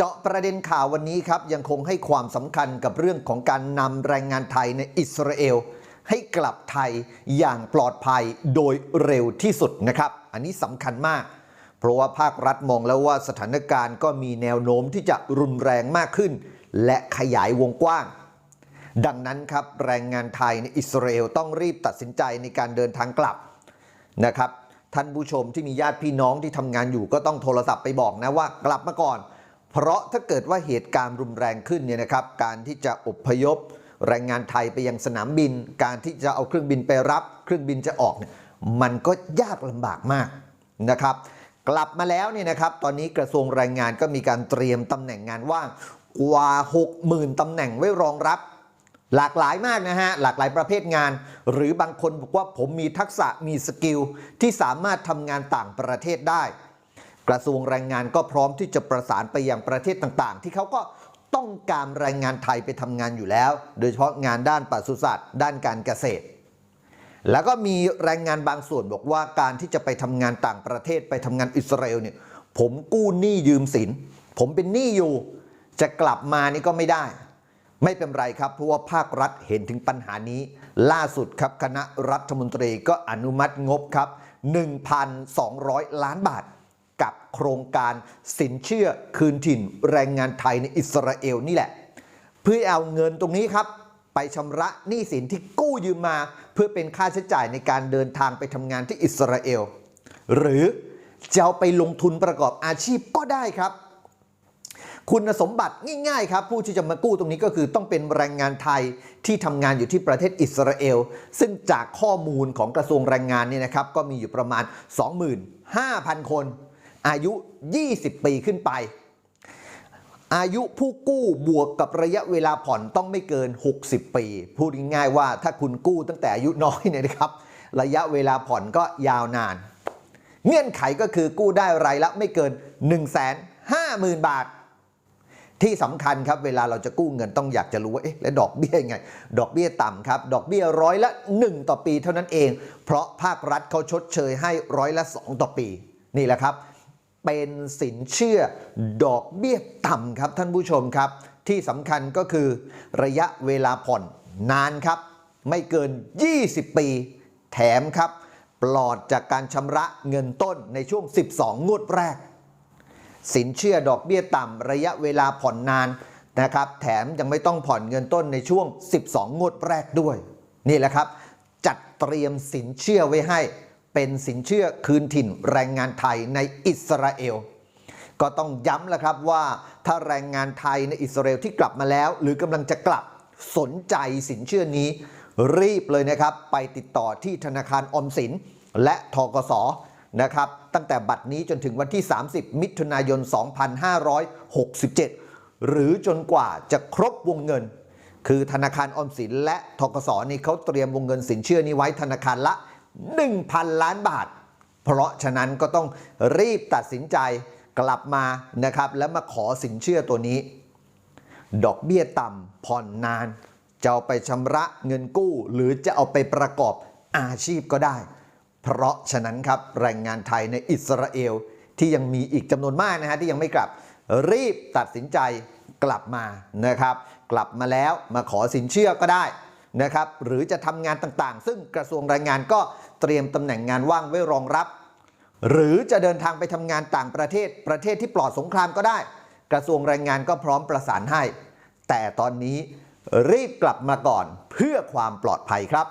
เจาะประเด็นข่าววันนี้ครับ ยังคงให้ความสำคัญกับเรื่องของการนำแรงงานไทยในอิสราเอล ให้กลับไทยอย่างปลอดภัยโดยเร็วที่สุดนะครับ อันนี้สำคัญมาก เพราะว่าภาครัฐมองแล้วว่าสถานการณ์ก็มีแนวโน้มที่จะรุนแรงมากขึ้น และขยายวงกว้าง ดังนั้นครับแรงงานไทยในอิสราเอลต้องรีบตัดสินใจในการเดินทางกลับนะครับท่านผู้ชมที่มีญาติพี่น้องที่ทำงานอยู่ก็ต้องโทรศัพท์ไปบอกนะว่ากลับมาก่อน เพราะถ้าเกิดว่าเหตุการณ์รุนแรงขึ้นเนี่ยนะครับ การที่จะอพยพแรงงานไทยไปยังสนามบิน การที่จะเอาเครื่องบินไปรับ เครื่องบินจะออกเนี่ยมันก็ยากลำบากมากนะครับ กลับมาแล้วเนี่ยนะครับ ตอนนี้กระทรวงแรงงานก็มีการเตรียมตำแหน่งงานว่างกว่า 60,000ตำแหน่งไว้รองรับ หลากหลายมากนะฮะหลากหลายประเภทงาน หรือบางคนบอกว่าผมมีทักษะมีสกิลที่สามารถทำงานต่างประเทศได้ กระทรวงแรงงานก็พร้อมที่จะประสานไปยังประเทศต่างๆ ที่เขาก็ต้องการแรงงานไทยไปทำงานอยู่แล้ว โดยเฉพาะงานด้านปศุสัตว์ ด้านการเกษตร แล้วก็มีแรงงานบางส่วนบอกว่าการที่จะไปทำงานต่างประเทศไปทำงานอิสราเอลเนี่ยผมกู้หนี้ยืมสิน ผมเป็นหนี้อยู่ จะกลับมานี่ก็ไม่ได้ ไม่เป็นไรครับ เพราะว่าภาครัฐเห็นถึงปัญหานี้ ล่าสุดครับคณะรัฐมนตรีก็อนุมัติงบครับ 1,200 ล้านบาท กับโครงการสินเชื่อคืนถิ่นแรงงานไทยในอิสราเอลนี่แหละ เพื่อเอาเงินตรงนี้ครับ ไปชำระหนี้สินที่กู้ยืมมา เพื่อเป็นค่าใช้จ่ายในการเดินทางไปทำงานที่อิสราเอล หรือจะเอาไปลงทุนประกอบอาชีพก็ได้ครับ คุณสมบัติง่ายๆครับ ผู้ที่จะมากู้ตรงนี้ก็คือต้องเป็นแรงงานไทยที่ทำงานอยู่ที่ประเทศอิสราเอล ซึ่งจากข้อมูลของกระทรวงแรงงานเนี่ยนะครับ ก็มีอยู่ประมาณ 25,000 คน อายุ 20 ปีขึ้นไป อายุผู้กู้บวกกับระยะเวลาผ่อนต้องไม่เกิน 60 ปี พูดง่ายๆว่าถ้าคุณกู้ตั้งแต่อายุน้อยเนี่ยนะครับ ระยะเวลาผ่อนก็ยาวนาน เงื่อนไขก็คือกู้ได้รายละไม่เกิน 150,000 บาทที่สำคัญครับเวลาเราจะกู้เงินต้องอยากจะรู้ว่าเอ๊ะแล้วดอกเบี้ยยังไง ดอกเบี้ยต่ำครับ ดอกเบี้ยร้อยละ 1 ต่อปีเท่านั้นเอง เพราะภาครัฐเขาชดเชยให้ร้อยละ 2 ต่อปี นี่แหละครับ เป็นสินเชื่อดอกเบี้ยต่ำครับท่านผู้ชมครับ ที่สำคัญก็คือระยะเวลาผ่อนนานครับ ไม่เกิน 20 ปี แถมครับ ปลอดจากการชำระเงินต้นในช่วง 12 งวดแรก สินเชื่อดอกเบี้ยต่ำระยะเวลาผ่อนนานนะครับ แถมยังไม่ต้องผ่อนเงินต้นในช่วง 12 งวดแรกด้วย นี่แหละครับ จัดเตรียมสินเชื่อไว้ให้ เป็นสินเชื่อคืนถิ่นแรงงานไทยในอิสราเอลก็ต้องย้ำแล้วครับว่าถ้าแรงงานไทยในอิสราเอลที่กลับมาแล้ว หรือกำลังจะกลับสนใจสินเชื่อนี้ รีบเลยนะครับ ไปติดต่อที่ธนาคารอมสิน และทกสนะครับตั้งแต่บัดนี้จนถึงวันที่ 30 มิถุนายน 2567 หรือจนกว่าจะครบวงเงิน คือธนาคารออมสิน และทกสนี่เขาเตรียมวงเงินสินเชื่อนี้ไว้ธนาคารละ 1,000 ล้านบาท เพราะฉะนั้นก็ต้องรีบตัดสินใจกลับมานะครับแล้วมาขอสินเชื่อตัวนี้ ดอกเบี้ยต่ำผ่อนนาน จะเอาไปชำระเงินกู้ หรือจะเอาไปประกอบอาชีพก็ได้ เพราะฉะนั้นครับแรงงานไทยในอิสราเอลที่ยังมีอีกจำนวนมากนะฮะที่ยังไม่กลับรีบตัดสินใจกลับมานะครับ กลับมาแล้วมาขอสินเชื่อก็ได้ นะครับหรือจะทำงานต่างๆ ซึ่งกระทรวงแรงงานก็เตรียมตำแหน่งงานว่างไว้รองรับ หรือจะเดินทางไปทำงานต่างประเทศประเทศที่ปลอดสงครามก็ได้ กระทรวงแรงงานก็พร้อมประสานให้ แต่ตอนนี้รีบกลับมาก่อนเพื่อความปลอดภัยครับ